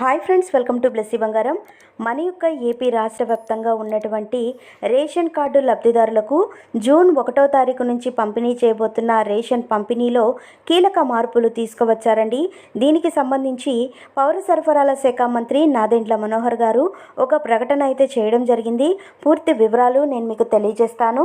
Hi friends welcome to Blessy Bangaram. మన యొక్క AP రాష్ట్ర వ్యాప్తంగా ఉన్నటువంటి రేషన్ కార్డు లబ్ధిదారులకు జూన్ ఒకటో తారీఖు నుంచి పంపిణీ చేయబోతున్న రేషన్ పంపిణీలో కీలక మార్పులు తీసుకువచ్చారండి. దీనికి సంబంధించి పౌర సరఫరాల శాఖ మంత్రి నాదెండ్ల మనోహర్ గారు ఒక ప్రకటన అయితే చేయడం జరిగింది. పూర్తి వివరాలు నేను మీకు తెలియజేస్తాను.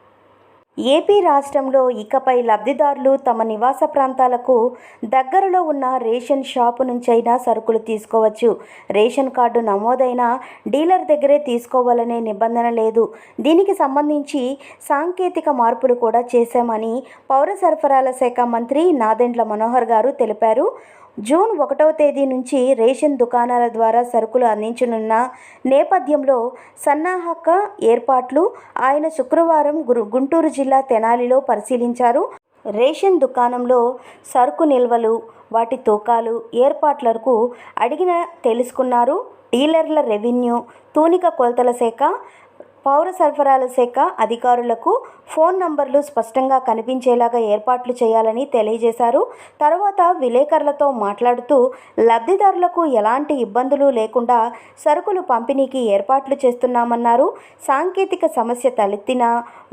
ఏపీ రాష్ట్రంలో ఇకపై లబ్ధిదారులు తమ నివాస ప్రాంతాలకు దగ్గరలో ఉన్న రేషన్ షాపు నుంచైనా సరుకులు తీసుకోవచ్చు. రేషన్ కార్డు నమోదైన డీలర్ దగ్గరే తీసుకోవాలనే నిబంధన లేదు. దీనికి సంబంధించి సాంకేతిక మార్పులు కూడా చేశామని పౌర సరఫరాల శాఖ మంత్రి నాదెండ్ల మనోహర్ గారు తెలిపారు. జూన్ ఒకటవ తేదీ నుంచి రేషన్ దుకాణాల ద్వారా సరుకులు అందించనున్న నేపథ్యంలో సన్నాహక ఏర్పాట్లు ఆయన శుక్రవారం గుంటూరు జిల్లా తెనాలిలో పరిశీలించారు. రేషన్ దుకాణంలో సరుకు నిల్వలు వాటి తూకాలు ఏర్పాట్లకు అడిగిన తెలుసుకున్నారు. డీలర్ల రెవెన్యూ తూనిక కొలతల శాఖ పౌర సరఫరాల శాఖ అధికారులకు ఫోన్ నంబర్లు స్పష్టంగా కనిపించేలాగా ఏర్పాట్లు చేయాలని తెలియజేశారు. తర్వాత విలేకరులతో మాట్లాడుతూ లబ్ధిదారులకు ఎలాంటి ఇబ్బందులు లేకుండా సరుకులు పంపిణీకి ఏర్పాట్లు చేస్తున్నామన్నారు. సాంకేతిక సమస్య తలెత్తినా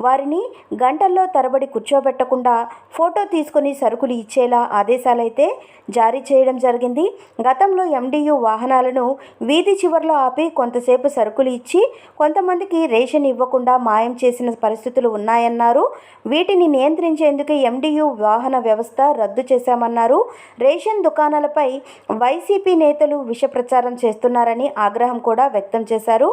వారిని గంటల్లో తరబడి కూర్చోబెట్టకుండా ఫోటో తీసుకుని సరుకులు ఇచ్చేలా ఆదేశాలైతే జారీ చేయడం జరిగింది. గతంలో ఎండియు వాహనాలను వీధి చివర్లో ఆపి కొంతసేపు సరుకులు ఇచ్చి కొంతమందికి రేషన్ ఇవ్వకుండా మాయం చేసిన పరిస్థితులు ఉన్నాయన్నారు. వీటిని నియంత్రించేందుకు ఎండియు వాహన వ్యవస్థ రద్దు చేశామన్నారు. రేషన్ దుకాణాలపై వైసీపీ నేతలు విష ప్రచారం చేస్తున్నారని ఆగ్రహం కూడా వ్యక్తం చేశారు.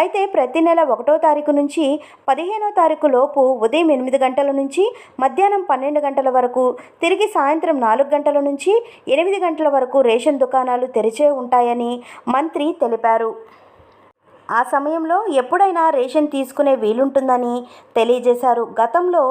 అయితే ప్రతి నెల ఒకటో తారీఖు నుంచి పదిహేనో తారీఖు లోపు ఉదయం ఎనిమిది గంటల నుంచి మధ్యాహ్నం పన్నెండు గంటల వరకు తిరిగి సాయంత్రం నాలుగు గంటల నుంచి ఎనిమిది గంటల వరకు రేషన్ దుకాణాలు తెరిచే ఉంటాయని మంత్రి తెలిపారు. ఆ సమయంలో ఎప్పుడైనా రేషన్ తీసుకునే వీలుంటుందని తెలియజేశారు. గతంలో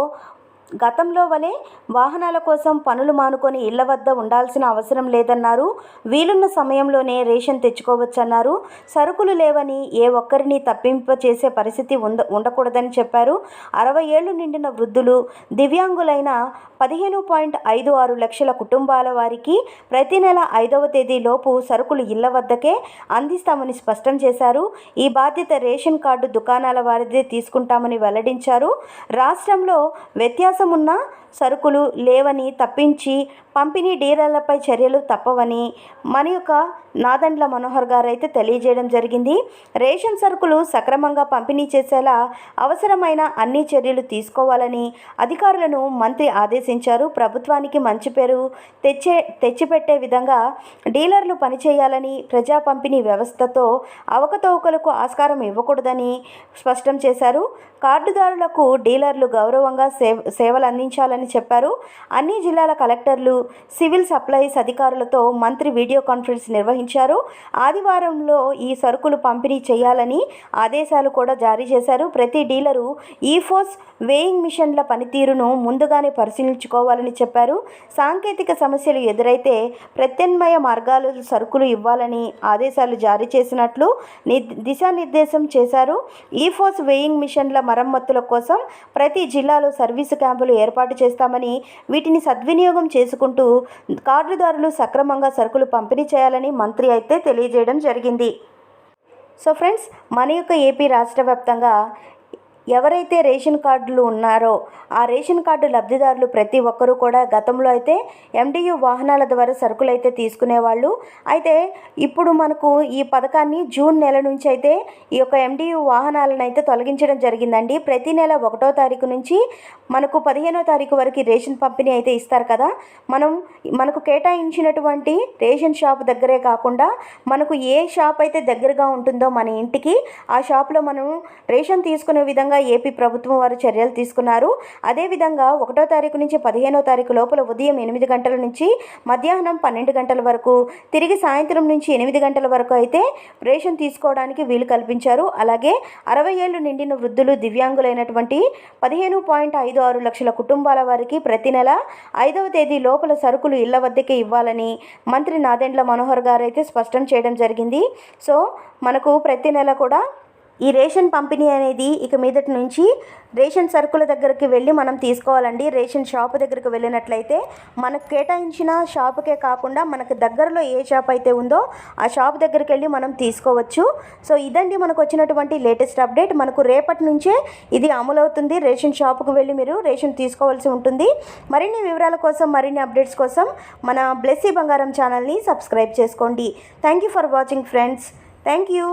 గతంలో వలె వాహనాల కోసం పనులు మానుకొని ఇళ్ళ వద్ద ఉండాల్సిన అవసరం లేదన్నారు. వీలున్న సమయంలోనే రేషన్ తెచ్చుకోవచ్చన్నారు. సరుకులు లేవని ఏ ఒక్కరిని తప్పింప చేసే పరిస్థితి ఉంద ఉండకూడదని చెప్పారు. అరవై ఏళ్ళు నిండిన వృద్ధులు దివ్యాంగులైన పదిహేను పాయింట్ ఐదు ఆరు లక్షల కుటుంబాల వారికి ప్రతి నెల ఐదవ తేదీలోపు సరుకులు ఇళ్ళ వద్దకే అందిస్తామని స్పష్టం చేశారు. ఈ బాధ్యత రేషన్ కార్డు దుకాణాల వారిదే తీసుకుంటామని వెల్లడించారు. రాష్ట్రంలో వ్యత్యాసం ఉన్న సరుకులు లేవని తప్పించి పంపిణీ డీలర్లపై చర్యలు తప్పవని మన యొక్క నాదండ్ల మనోహర్ గారు అయితే తెలియజేయడం జరిగింది. రేషన్ సరుకులు సక్రమంగా పంపిణీ చేసేలా అవసరమైన అన్ని చర్యలు తీసుకోవాలని అధికారులను మంత్రి ఆదేశించారు. ప్రభుత్వానికి మంచి పేరు తెచ్చే తెచ్చిపెట్టే విధంగా డీలర్లు పనిచేయాలని ప్రజా పంపిణీ వ్యవస్థతో అవకతవకలకు ఆస్కారం ఇవ్వకూడదని స్పష్టం చేశారు. కార్డుదారులకు డీలర్లు గౌరవంగా సేవ సేవలు అందించాలని చెప్పారు. అన్ని జిల్లాల కలెక్టర్లు సివిల్ సప్లైస్ అధికారులతో మంత్రి వీడియో కాన్ఫరెన్స్ నిర్వహించారు. ఆదివారంలో ఈ సరుకులు పంపిణీ చేయాలని ఆదేశాలు కూడా జారీ చేశారు. ప్రతి డీలరు ఈఫోస్ వేయింగ్ మిషన్ల పనితీరును ముందుగానే పరిశీలించుకోవాలని చెప్పారు. సాంకేతిక సమస్యలు ఎదురైతే ప్రత్యామ్నాయ మార్గాలు సరుకులు ఇవ్వాలని ఆదేశాలు జారీ చేసినట్లు ని దిశానిర్దేశం చేశారు. ఈఫోస్ వేయింగ్ మిషన్ల మరమ్మతుల కోసం ప్రతి జిల్లాలో సర్వీసు క్యాంపులు ఏర్పాటు చేస్తామని వీటిని సద్వినియోగం చేసుకుంటూ కార్డుదారులు సక్రమంగా సరుకులు పంపిణీ చేయాలని మంత్రి అయితే తెలియజేయడం జరిగింది. సో ఫ్రెండ్స్ మన యొక్క ఏపీ రాష్ట్ర వ్యాప్తంగా ఎవరైతే రేషన్ కార్డులు ఉన్నారో ఆ రేషన్ కార్డు లబ్ధిదారులు ప్రతి ఒక్కరూ కూడా గతంలో అయితే ఎండియు వాహనాల ద్వారా సరుకులు అయితే తీసుకునేవాళ్ళు. అయితే ఇప్పుడు మనకు ఈ పథకాన్ని జూన్ నెల నుంచి అయితే ఈ యొక్క ఎండియు వాహనాలను అయితే తొలగించడం జరిగిందండి. ప్రతి నెల ఒకటో తారీఖు నుంచి మనకు పదిహేనో తారీఖు వరకు రేషన్ పంపిణీ అయితే ఇస్తారు కదా. మనం మనకు కేటాయించినటువంటి రేషన్ షాప్ దగ్గరే కాకుండా మనకు ఏ షాప్ అయితే దగ్గరగా ఉంటుందో మన ఇంటికి ఆ షాప్లో మనం రేషన్ తీసుకునే విధంగా విధంగా ఏపీ ప్రభుత్వం వారు చర్యలు తీసుకున్నారు. అదేవిధంగా ఒకటో తారీఖు నుంచి పదిహేనో తారీఖు లోపల ఉదయం ఎనిమిది గంటల నుంచి మధ్యాహ్నం పన్నెండు గంటల వరకు తిరిగి సాయంత్రం నుంచి ఎనిమిది గంటల వరకు అయితే రేషన్ తీసుకోవడానికి వీలు కల్పించారు. అలాగే అరవై ఏళ్ళు నిండిన వృద్ధులు దివ్యాంగులైనటువంటి పదిహేను పాయింట్ ఐదు ఆరు లక్షల కుటుంబాల వారికి ప్రతి నెల ఐదవ తేదీ లోపల సరుకులు ఇళ్ళ వద్దకే ఇవ్వాలని మంత్రి నాదెండ్ల మనోహర్ గారు అయితే స్పష్టం చేయడం జరిగింది. సో మనకు ప్రతి నెల కూడా ఈ రేషన్ పంపిణీ అనేది ఇక మీదటి నుంచి రేషన్ సరుకుల దగ్గరికి వెళ్ళి మనం తీసుకోవాలండి. రేషన్ షాప్ దగ్గరికి వెళ్ళినట్లయితే మనకు కేటాయించిన షాపుకే కాకుండా మనకు దగ్గరలో ఏ షాప్ అయితే ఉందో ఆ షాప్ దగ్గరికి వెళ్ళి మనం తీసుకోవచ్చు. సో ఇదండి మనకు వచ్చినటువంటి లేటెస్ట్ అప్డేట్. మనకు రేపటి నుంచే ఇది అమలవుతుంది. రేషన్ షాపుకు వెళ్ళి మీరు రేషన్ తీసుకోవాల్సి ఉంటుంది. మరిన్ని వివరాల కోసం మరిన్ని అప్డేట్స్ కోసం మన బ్లెస్సీ బంగారం ఛానల్ని సబ్స్క్రైబ్ చేసుకోండి. Thank you for watching friends. Thank you.